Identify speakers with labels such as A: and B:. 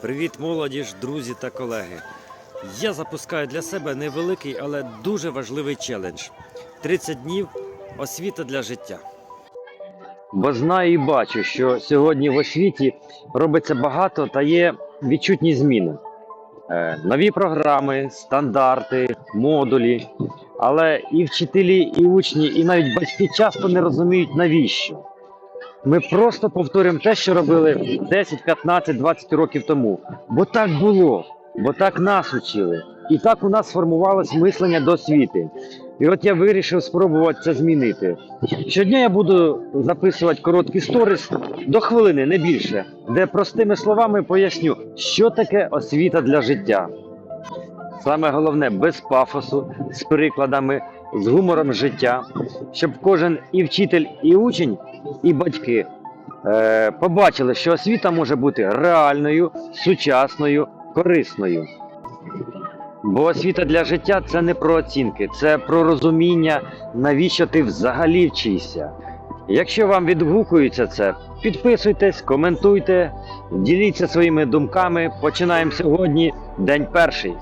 A: Привіт, молодіж, друзі та колеги. Я запускаю для себе невеликий, але дуже важливий челендж: 30 днів освіта для життя. Бо знаю і бачу, що сьогодні в освіті робиться багато та є відчутні зміни. Е, Нові програми, стандарти, модулі. Але і вчителі, і учні, і навіть батьки часто не розуміють навіщо. Ми просто повторюємо те, що робили 10, 15, 20 років тому. Бо так було, бо так нас учили. І так у нас сформувалось мислення до освіти. І от я вирішив спробувати це змінити. Щодня я буду записувати короткий сторіс до хвилини, не більше, де простими словами поясню, що таке освіта для життя. Саме головне без пафосу, з прикладами, з гумором життя, щоб кожен і вчитель, і учень, і батьки е, побачили, що освіта може бути реальною, сучасною, корисною. Бо освіта для життя це не про оцінки, це про розуміння, навіщо ти взагалі вчишся. Якщо вам відгукується це, підписуйтесь, коментуйте, діліться своїми думками. Починаємо сьогодні, день перший.